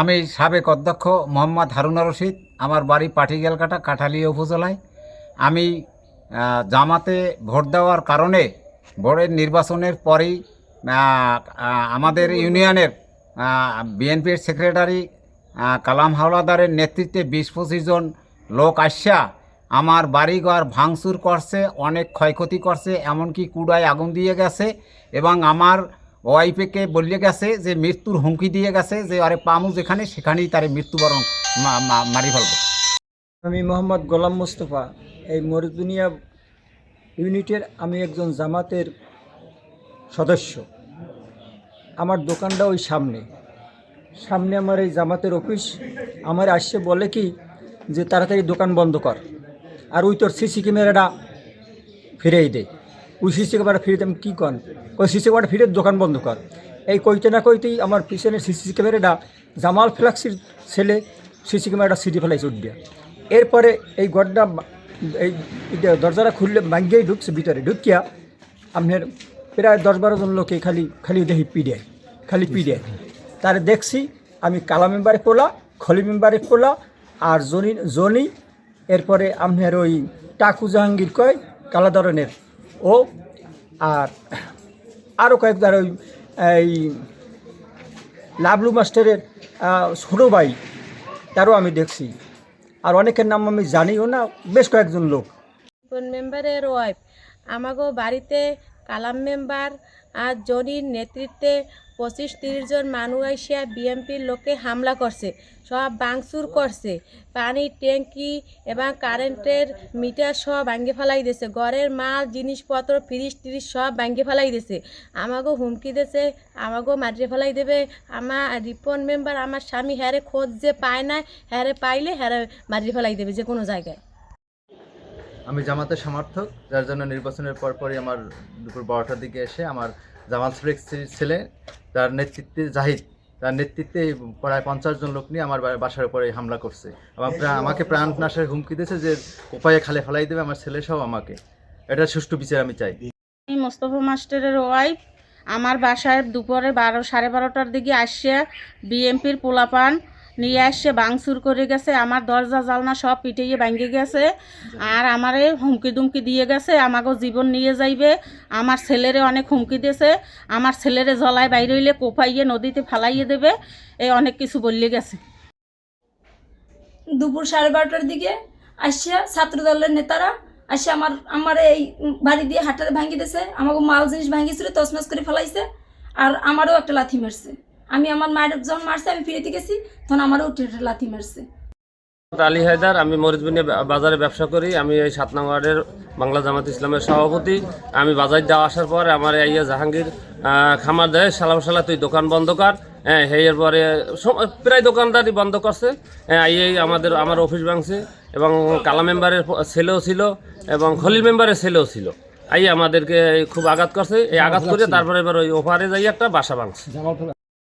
আমি সাবেক অধ্যক্ষ মোহাম্মদ হারুনা রশিদ, আমার বাড়ি পাটিগেলকাটা কাঠালিয়া উপজেলায়। আমি জামাতে ভোট দেওয়ার কারণে ভোটের নির্বাচনের পরেই আমাদের ইউনিয়নের বিএনপির সেক্রেটারি কালাম হাওলাদারের নেতৃত্বে বিশ পঁচিশ জন লোক আসা আমার বাড়িঘর ভাঙচুর করছে, অনেক ক্ষয়ক্ষতি করছে, এমনকি কুড়ায় আগুন দিয়ে গেছে এবং আমার ওয়াইফেকে বলে গেছে যে মৃত্যুর হুমকি দিয়ে গেছে যে আরে পামু যেখানে, সেখানেই তারে মৃত্যুবরণ মারি ফেলব। আমি মোহাম্মদ গোলাম মোস্তফা, এই মরদুনিয়া ইউনিটের আমি একজন জামাতের সদস্য। আমার দোকানটা ওই সামনে। সামনে আমার এই জামাতের অফিস। আমার আসছে বলে কি যে তাড়াতাড়ি দোকান বন্ধ কর, আর ওই তোর সিসি ক্যামেরাটা ফিরেই দে। ওই সিসি ক্যামেরা ফিরে আমি কী কন? ওই সিসি ক্যামেরা ফিরে দোকান বন্ধ কর। এই কইতে না কইতেই আমার পিছনে সিসি ক্যামেরাটা, জামাল ফ্লাক্সির ছেলে সিসি ক্যামেরাটা সিটি ফেলাইছে উঠবে। এরপরে এই বা- এই দরজাটা খুললে ভাঙ্গিয়েই ঢুকছে, ভিতরে ঢুকিয়া আপনার প্রায় দশ বারো জন লোকে খালি খালি দেখি পিড়ে খালি পিড়ে তার দেখছি আমি কালা মেম্বারে পোলা, খলি মেম্বারে পোলা আর জনি জনি, এরপরে আপনার ওই টাকু জাহাঙ্গীর কয়, কালা ধরনের। ও আর আরও কয়েকবার ওই, এই লাভলু মাস্টারের ছোটো ভাই, তারও আমি দেখছি। আর অনেকের নাম আমি জানিও না, বেশ কয়েকজন লোক। মেম্বারের ওয়াইফ আমাগো বাড়িতে কালাম মেম্বার আর জনির নেতৃত্বে পঁচিশ তিরিশ জন মানুষ আসিয়া বিএমপির লোকে হামলা করছে, সব বাংচুর করছে। পানির ট্যাঙ্কি এবং কারেন্টের মিটার সব ভাঙ্গে ফেলাই দিয়েছে। ঘরের মাল, জিনিসপত্র, ফ্রিজ, ট্রিজ সব ভাঙ্গে ফেলাই দিয়েছে। আমাকেও হুমকি দিয়েছে আমাকেও মারিয়ে ফেলাই দেবে। আমার রিপন মেম্বার, আমার স্বামী হ্যারে খোঁজ যে পায় না হ্যারে পাইলে হ্যারে মারিয়ে ফেলাই দেবে যে কোনো জায়গায়। জামাতের সমর্থক, যার জন্য নির্বাচনের পরপরই আমার দুপুর বারোটার দিকে এসে আমার জামাত শ্রেক ছেলে, তার নেতৃত্বে জাহিদ, তার নেতৃত্বে প্রায় পঞ্চাশ জন লোক নিয়ে আমার বাসার উপরে হামলা করছে। প্রা- আমাকে প্রাণ নাশের হুমকি দিয়েছে যে উপায়ে খালে ফেলাই দেবে আমার ছেলে সহ আমাকে। এটা সুষ্ঠু বিচার আমি চাই। আমি মোস্তফা মাস্টারের ওয়াইফ আমার বাসায় দুপুরে বারো, সাড়ে বারোটার দিকে আসছে বিএমপির পোলাপান নিয়ে আসছে, বাংসুর করে গেছে, আমার দরজা, জালনা সব পিটিয়ে ভাঙ্গে গেছে। আর আমারে হুমকি দুমকি দিয়ে গেছে আমাকে জীবন নিয়ে যাইবে। আমার ছেলেরে অনেক হুমকি দিয়েছে, আমার ছেলেরে জলায় বাইরে হইলে কোপাইয়ে, নদীতে ফালাইয়ে দেবে এই অনেক কিছু বললে গেছে। দুপুর সাড়ে বারোটার দিকে আসিয়া ছাত্র দলের নেতারা আসে আমার আমার এই বাড়ি দিয়ে হাটটা ভাঙি দিয়েছে। আমাকে মাল জিনিস ভাঙিয়েছিল তছনছ করে ফেলাইছে, আর আমারও একটা লাথি মারছে। আমি আমার মায়ের যখন মারছে আমি ফিরে গেছি তখন আমারও উঠে লাথি মারছে। আলী হায়দার আমি মরিচবিনে বাজারে ব্যবসা করি। আমি এই সাত নং ওয়ার্ডের বাংলা জামাত ইসলামের সভাপতি। আমি বাজার দেওয়া আসার পর আমার ইয়া জাহাঙ্গীর খামার দেয় সালাম সালা তুই দোকান বন্ধ কর। হ্যাঁ এর পরে প্রায় দোকানদারই বন্ধ করছে। হ্যাঁ এই আমাদের আমার অফিস ভাঙছে এবং কালা মেম্বারের ছেলেও ছিল এবং খলিল মেম্বারের ছেলেও ছিল। এই আমাদেরকে খুব আঘাত করছে। এই আঘাত করে তারপরে এবার ওই ওপারে যাই একটা বাসা ভাঙছে।